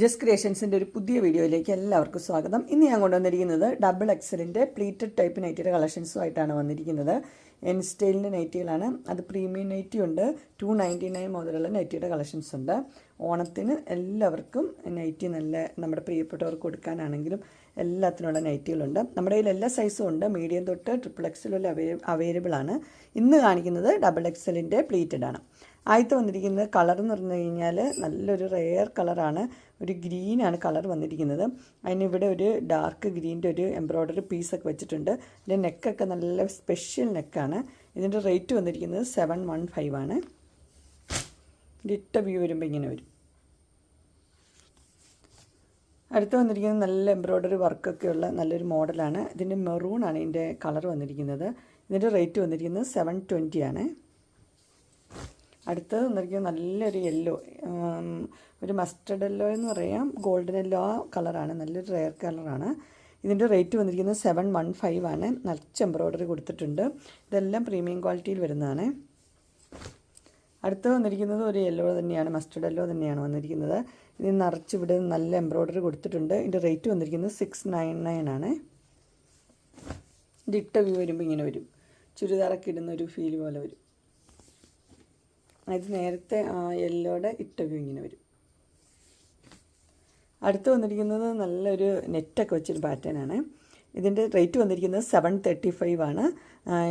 Just ക്രിയേഷൻസിന്റെ ഒരു പുതിയ വീഡിയോയിലേക്ക് എല്ലാവർക്കും സ്വാഗതം. ഇന്ന് ഞാൻ കൊണ്ടുവന്നിരിക്കുന്നത് ഡബിൾ എക്സലിന്റെ പ്ലീറ്റഡ് ടൈപ്പ് നൈറ്റിയുടെ കളക്ഷൻസുമായിട്ടാണ് വന്നിരിക്കുന്നത്. എൻ സ്റ്റൈലിന്റെ നൈറ്റികളാണ് അത് പ്രീമിയം നൈറ്റി ഉണ്ട്. ടു നയന്റി നയൻ മുതലുള്ള നൈറ്റിയുടെ കളക്ഷൻസ് ഉണ്ട്. ഓണത്തിന് എല്ലാവർക്കും നൈറ്റി നല്ല നമ്മുടെ പ്രിയപ്പെട്ടവർക്ക് കൊടുക്കാനാണെങ്കിലും എല്ലാത്തിനുള്ള നൈറ്റികളുണ്ട് നമ്മുടെ കയ്യിൽ എല്ലാ സൈസും ഉണ്ട്. മീഡിയം തൊട്ട് ട്രിപ്പിൾ എക്സൽ വരെ അവൈലബിൾ ആണ്. ഇന്ന് കാണിക്കുന്നത് ഡബിൾ എക്സലിന്റെ പ്ലീറ്റഡ് ആണ്. ആദ്യത്തെ വന്നിരിക്കുന്നത് കളർ എന്ന് പറഞ്ഞു കഴിഞ്ഞാൽ നല്ലൊരു റെയർ കളറാണ് ഒരു ഗ്രീനാണ് കളർ വന്നിരിക്കുന്നത്. അതിനിവിടെ ഒരു ഡാർക്ക് ഗ്രീന്റെ ഒരു എംബ്രോയ്ഡറി പീസൊക്കെ വെച്ചിട്ടുണ്ട്. ഇതിന്റെ നെക്കൊക്കെ നല്ല സ്പെഷ്യൽ നെക്കാണ് ഇതിന്റെ റേറ്റ് വന്നിരിക്കുന്നത് സെവൻ വൺ ഫൈവ് ആണ്. ഇട്ട വ്യൂ വരുമ്പോൾ ഇങ്ങനെ വരും. അടുത്ത് വന്നിരിക്കുന്നത് നല്ല എംബ്രോയ്ഡറി വർക്കൊക്കെയുള്ള നല്ലൊരു മോഡലാണ് ഇതിന്റെ മെറൂൺ ആണ് ഇതിന്റെ കളർ വന്നിരിക്കുന്നത്. ഇതിന്റെ റേറ്റ് വന്നിരിക്കുന്നത് സെവൻ ട്വന്റി ആണ്. അടുത്തത് വന്നിരിക്കുന്നത് നല്ലൊരു യെല്ലോ ഒരു മസ്റ്റർഡ് യെല്ലോ എന്ന് പറയാം. ഗോൾഡൻ യെല്ലോ ആ കളറാണ് നല്ലൊരു റെയർ കളറാണ് ഇതിന്റെ റേറ്റ് വന്നിരിക്കുന്നത് സെവൻ വൺ ഫൈവ് ആണ്. നച്ച് എംബ്രോയ്ഡറി കൊടുത്തിട്ടുണ്ട്. ഇതെല്ലാം പ്രീമിയം ക്വാളിറ്റിയിൽ വരുന്നതാണ്. അടുത്ത് വന്നിരിക്കുന്നത് ഒരു യെല്ലോ തന്നെയാണ്. മസ്റ്റർഡ് യെല്ലോ തന്നെയാണ് വന്നിരിക്കുന്നത്. ഇത് നിറച്ച് ഇവിടെ നല്ല എംബ്രോയ്ഡറി കൊടുത്തിട്ടുണ്ട്. ഇതിന്റെ റേറ്റ് വന്നിരിക്കുന്നത് സിക്സ് നയൻ നയൻ ആണ്. ഇതിട്ട വ്യൂ വരുമ്പോൾ ഇങ്ങനെ വരും. ചുരിദാറൊക്കെ ഇടുന്ന ഒരു ഫീൽ പോലെ വരും. ഇത് നേരത്തെ ആ ഇട്ട വ്യൂ ഇങ്ങനെ വരും. അടുത്ത് വന്നിരിക്കുന്നത് നല്ലൊരു നെറ്റൊക്കെ വെച്ചൊരു പാറ്റേണാണ് ഇതിന്റെ റേറ്റ് വന്നിരിക്കുന്നത് സെവൻ തേർട്ടി ഫൈവ് ആണ്.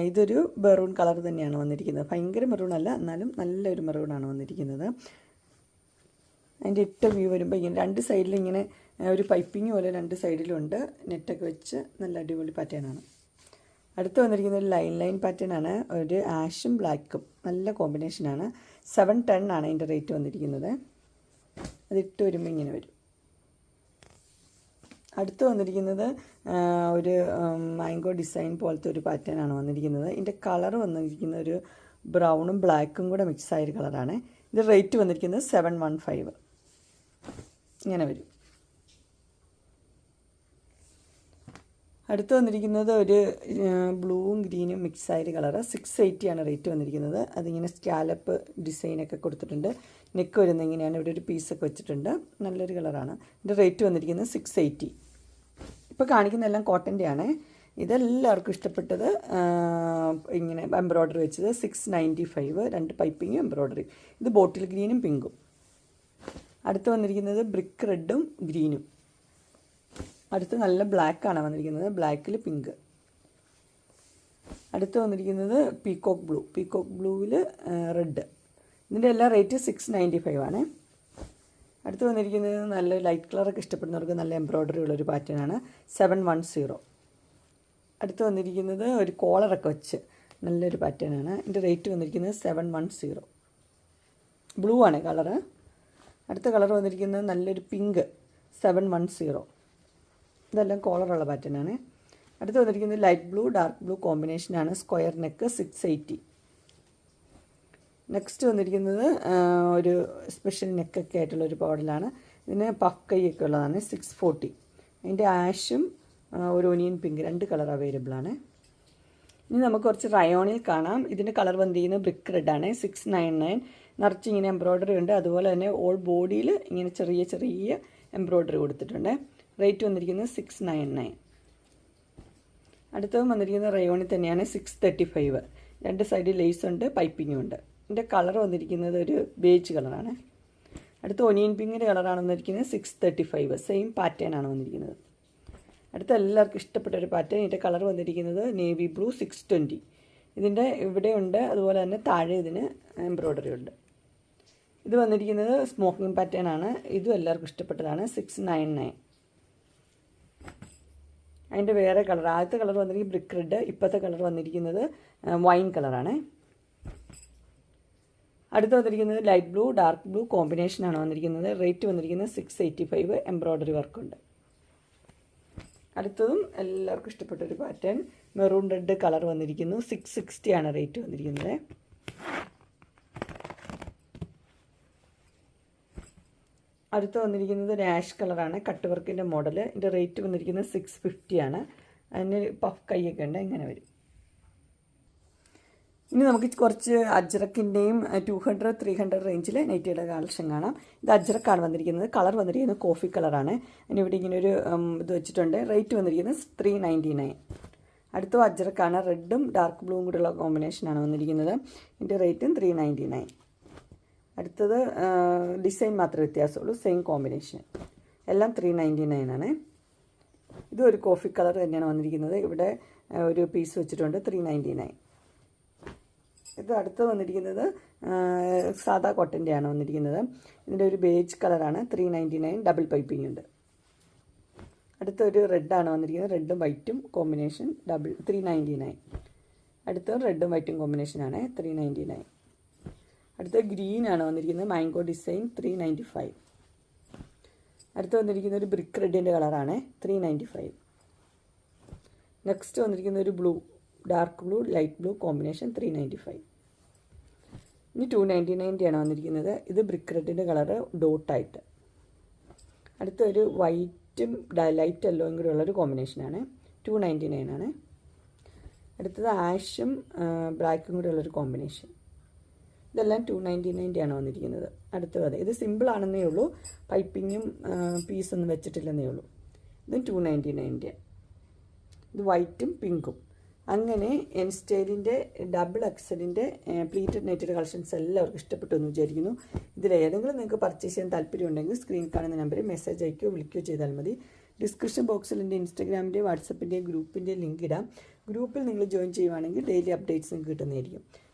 ഇതൊരു മെറൂൺ കളർ തന്നെയാണ് വന്നിരിക്കുന്നത്. ഭയങ്കര മെറൂൺ അല്ല എന്നാലും നല്ലൊരു മെറൂണാണ് വന്നിരിക്കുന്നത്. അതിന്റെ ഇട്ട വ്യൂ വരുമ്പോൾ ഇങ്ങനെ രണ്ട് സൈഡിൽ ഇങ്ങനെ ഒരു പൈപ്പിംഗ് പോലെ രണ്ട് സൈഡിലുണ്ട് നെറ്റൊക്കെ വെച്ച് നല്ല അടിപൊളി പാറ്റേൺ ആണ്. അടുത്ത് വന്നിരിക്കുന്ന ഒരു ലൈൻ ലൈൻ പാറ്റേൺ ആണ് ഒരു ആഷും ബ്ലാക്കും നല്ല കോമ്പിനേഷനാണ് സെവൻ ടെൻ ആണ് അതിന്റെ റേറ്റ് വന്നിരിക്കുന്നത്. അതിട്ട് വരുമ്പോൾ ഇങ്ങനെ വരും. അടുത്ത് വന്നിരിക്കുന്നത് ഒരു മാംഗോ ഡിസൈൻ പോലത്തെ ഒരു പാറ്റേൺ ആണ് വന്നിരിക്കുന്നത്. ഇതിന്റെ കളർ വന്നിരിക്കുന്ന ഒരു ബ്രൗണും ബ്ലാക്കും കൂടെ മിക്സ് ആയൊരു കളറാണ് ഇത് റേറ്റ് വന്നിരിക്കുന്നത് സെവൻ വൺ ഫൈവ് ഇങ്ങനെ വരും. അടുത്ത് വന്നിരിക്കുന്നത് ഒരു ബ്ലൂവും ഗ്രീനും മിക്സ് ആയൊരു കളറ്. സിക്സ് എയ്റ്റിയാണ് റേറ്റ് വന്നിരിക്കുന്നത്. അതിങ്ങനെ സ്കാലപ്പ് ഡിസൈനൊക്കെ കൊടുത്തിട്ടുണ്ട്. നെക്ക് വരുന്ന ഇങ്ങനെയാണ് ഇവിടെ ഒരു പീസൊക്കെ വെച്ചിട്ടുണ്ട്. നല്ലൊരു കളറാണ്. ഇതിന്റെ റേറ്റ് വന്നിരിക്കുന്നത് സിക്സ് എയ്റ്റി. ഇപ്പോൾ കാണിക്കുന്ന എല്ലാം കോട്ടന്റെ ആണ് ഇതെല്ലാവർക്കും ഇഷ്ടപ്പെട്ടത് ഇങ്ങനെ എംബ്രോയ്ഡറി വെച്ചത് സിക്സ് നയന്റി ഫൈവ് രണ്ട് പൈപ്പിങ്ങും എംബ്രോയ്ഡറി. ഇത് ബോട്ടിൽ ഗ്രീനും പിങ്കും. അടുത്ത് വന്നിരിക്കുന്നത് ബ്രിക്ക് റെഡും ഗ്രീനും. അടുത്ത് നല്ല ബ്ലാക്ക് ആണ് വന്നിരിക്കുന്നത്. ബ്ലാക്കിൽ പിങ്ക് അടുത്ത് വന്നിരിക്കുന്നത് പീക്കോക്ക് ബ്ലൂ പീക്കോക്ക് ബ്ലൂവിൽ റെഡ് ഇതിന്റെ എല്ലാ റേറ്റ് സിക്സ് നയന്റി ഫൈവ് ആണ്. അടുത്ത് വന്നിരിക്കുന്നത് നല്ല ലൈറ്റ് കളറൊക്കെ ഇഷ്ടപ്പെടുന്നവർക്ക് നല്ല എംബ്രോയ്ഡറി ഉള്ളൊരു പാറ്റേൺ ആണ്. സെവൻ വൺ സീറോ അടുത്ത് വന്നിരിക്കുന്നത് ഒരു കോളറൊക്കെ വെച്ച് നല്ലൊരു പാറ്റേൺ ആണ്. ഇതിന്റെ റേറ്റ് വന്നിരിക്കുന്നത് സെവൻ വൺ സീറോ ബ്ലൂ ആണ് കളറ് അടുത്ത കളർ വന്നിരിക്കുന്നത് നല്ലൊരു പിങ്ക് സെവൻ വൺ സീറോ ഇതെല്ലാം കോളറുള്ള പാറ്റേൺ ആണ്. അടുത്ത് വന്നിരിക്കുന്നത് ലൈറ്റ് ബ്ലൂ ഡാർക്ക് ബ്ലൂ കോമ്പിനേഷനാണ് square neck six eighty next വന്നിരിക്കുന്നത് ഒരു സ്പെഷ്യൽ നെക്കൊക്കെ ആയിട്ടുള്ള ഒരു മോഡലാണ് ഇതിന് പഫ് കൈയൊക്കെ ഉള്ളതാണ് സിക്സ് ഫോർട്ടി അതിന്റെ ആഷും ഒരു ഒനിയൻ പിങ്ക് രണ്ട് കളർ അവൈലബിൾ ആണ്. ഇനി നമുക്ക് കുറച്ച് റയോണിൽ കാണാം. ഇതിന്റെ കളർ വന്നിരിക്കുന്നത് ബ്രിക്ക് റെഡ് ആണ്. സിക്സ് നയൻ നയൻ നിറച്ച് ഇങ്ങനെ എംബ്രോയ്ഡറി ഉണ്ട്. അതുപോലെ തന്നെ ഓൾ ബോഡിയിൽ ഇങ്ങനെ ചെറിയ ചെറിയ എംബ്രോയ്ഡറി കൊടുത്തിട്ടുണ്ട്. റേറ്റ് വന്നിരിക്കുന്നത് സിക്സ് നയൻ നയൻ അടുത്തതും വന്നിരിക്കുന്നത് റയോണിൽ തന്നെയാണ് സിക്സ് തേർട്ടി ഫൈവ് രണ്ട് സൈഡിൽ ലേസ് ഉണ്ട് പൈപ്പിങ്ങും ഉണ്ട്. ഇതിന്റെ കളർ വന്നിരിക്കുന്നത് ഒരു ബേജ് കളറാണ് അടുത്ത ഒനിയൻ പിങ്കിന്റെ കളറാണ് വന്നിരിക്കുന്നത് six thirty five same pattern ആണ് വന്നിരിക്കുന്നത്. അടുത്ത എല്ലാവർക്കും ഇഷ്ടപ്പെട്ട ഒരു പാറ്റേൺ ഇതിന്റെ കളർ വന്നിരിക്കുന്നത് നേവി ബ്ലൂ സിക്സ് ട്വന്റി ഇതിന്റെ ഇവിടെയുണ്ട് അതുപോലെ തന്നെ താഴെ ഇതിന് എംബ്രോയ്ഡറി ഉണ്ട്. ഇത് വന്നിരിക്കുന്നത് സ്മോക്കിംഗ് പാറ്റേൺ ആണ്. ഇതും എല്ലാവർക്കും ഇഷ്ടപ്പെട്ടതാണ്. സിക്സ് നയൻ നയൻ അതിന്റെ വേറെ കളർ. ആദ്യത്തെ കളർ വന്നിരിക്കുന്നത് ബ്രിക്ക് റെഡ് ഇപ്പോഴത്തെ കളർ വന്നിരിക്കുന്നത് വൈൻ കളറാണ് അടുത്ത് വന്നിരിക്കുന്നത് ലൈറ്റ് ബ്ലൂ ഡാർക്ക് ബ്ലൂ കോമ്പിനേഷനാണ് വന്നിരിക്കുന്നത്. റേറ്റ് വന്നിരിക്കുന്നത് സിക്സ് എയ്റ്റി ഫൈവ് എംബ്രോയ്ഡറി വർക്കുണ്ട് അടുത്തതും എല്ലാവർക്കും ഇഷ്ടപ്പെട്ടൊരു പാറ്റേൺ മെറൂൺ റെഡ് കളർ വന്നിരിക്കുന്നു. സിക്സ് സിക്സ്റ്റി ആണ് റേറ്റ് വന്നിരിക്കുന്നത്. അടുത്ത് വന്നിരിക്കുന്നത് ഒരു കളറാണ് കട്ട് വർക്കിന്റെ മോഡൽ ഇതിന്റെ റേറ്റ് വന്നിരിക്കുന്നത് സിക്സ് ഫിഫ്റ്റി ആണ്. അതിന് പഫ് കൈയൊക്കെ ഉണ്ട്. ഇങ്ങനെ വരും. ഇനി നമുക്ക് കുറച്ച് അജ്രക്കിന്റെയും ടു ഹൺഡ്രഡ് ത്രീ ഹൺഡ്രഡ് റേഞ്ചിൽ നൈറ്റിയുടെ കളക്ഷൻ കാണാം. ഇത് അജ്രക്കാണ് വന്നിരിക്കുന്നത്. കളർ വന്നിരിക്കുന്നത് കോഫി കളറാണ് ഇവിടെ ഇങ്ങനെ ഒരു ഇത് വെച്ചിട്ടുണ്ട്. റേറ്റ് വന്നിരിക്കുന്നത് ത്രീ നയന്റി നയൻ അടുത്ത അജ്രക്കാണ് റെഡും ഡാർക്ക് ബ്ലൂവും കൂടെയുള്ള കോമ്പിനേഷനാണ് വന്നിരിക്കുന്നത്. ഇതിന്റെ റേറ്റും ത്രീ നയന്റി നയൻ അടുത്തത് ഡിസൈൻ മാത്രമേ വ്യത്യാസമുള്ളൂ സെയിം കോമ്പിനേഷൻ എല്ലാം ത്രീ നയന്റി നയൻ ആണ്. ഇതും ഒരു കോഫി കളർ തന്നെയാണ് വന്നിരിക്കുന്നത്. ഇവിടെ ഒരു പീസ് വെച്ചിട്ടുണ്ട് ത്രീ നയന്റി നയൻ ഇത് അടുത്ത് വന്നിരിക്കുന്നത് സാദാ കോട്ടന്റെയാണ് വന്നിരിക്കുന്നത്. ഇതിന്റെ ഒരു ബേജ് കളറാണ് three ninety nine double piping ഉണ്ട്. അടുത്തൊരു റെഡാണ് വന്നിരിക്കുന്നത് റെഡും വൈറ്റും combination double three ninety nine അടുത്ത റെഡും വൈറ്റും കോമ്പിനേഷനാണ് ത്രീ നയന്റി നയൻ അടുത്ത ഗ്രീൻ ആണ് വന്നിരിക്കുന്നത് mango design three ninety five അടുത്ത് വന്നിരിക്കുന്ന ഒരു ബ്രിക്ക് റെഡിന്റെ കളറാണ് ത്രീ നയന്റി ഫൈവ് നെക്സ്റ്റ് വന്നിരിക്കുന്ന ഒരു blue dark blue light blue combination three ninety five ഇനി ടു നയന്റി നയന്റി ആണ് വന്നിരിക്കുന്നത്. ഇത് ബ്രിക്ക് റെഡിന്റെ കളറ് ഡോട്ടായിട്ട് അടുത്ത ഒരു വൈറ്റും ലൈറ്റ് എല്ലോയും കൂടെ ഉള്ളൊരു കോമ്പിനേഷനാണ് ടു നയന്റി നയൻ ആണ് അടുത്തത് ആഷും ബ്ലാക്കും കൂടെ ഉള്ളൊരു കോമ്പിനേഷൻ ഇതെല്ലാം ടു നയന്റി നയന്റി ആണ് വന്നിരിക്കുന്നത്. അടുത്തത് അതെ. ഇത് സിമ്പിൾ ആണെന്നേ ഉള്ളൂ. പൈപ്പിങ്ങും പീസൊന്നും വെച്ചിട്ടില്ലെന്നേ ഉള്ളൂ. ഇതും ടു നയന്റി നയന്റി ഇത് വൈറ്റും പിങ്കും അങ്ങനെ എൻ സ്റ്റൈലിന്റെ ഡബിൾ എക്സലിന്റെ പ്ലീറ്റഡ് നെറ്റഡ് കളക്ഷൻസ് എല്ലാവർക്കും ഇഷ്ടപ്പെട്ടു എന്ന് വിചാരിക്കുന്നു. ഇതിലേതെങ്കിലും നിങ്ങൾക്ക് പർച്ചേസ് ചെയ്യാൻ താല്പര്യമുണ്ടെങ്കിൽ സ്ക്രീൻ കാണുന്ന നമ്പറിൽ മെസ്സേജ് അയക്കുകയോ വിളിക്കുകയോ ചെയ്താൽ മതി. ഡിസ്ക്രിപ്ഷൻ ബോക്സിൽ എന്റെ ഇൻസ്റ്റാഗ്രാമിന്റെ വാട്സപ്പിന്റെ ഗ്രൂപ്പിന്റെ ലിങ്ക് ഇടാം. ഗ്രൂപ്പിൽ നിങ്ങൾ ജോയിൻ ചെയ്യുവാണെങ്കിൽ ഡെയിലി അപ്ഡേറ്റ്സ് നിങ്ങൾക്ക് കിട്ടുന്നതായിരിക്കും.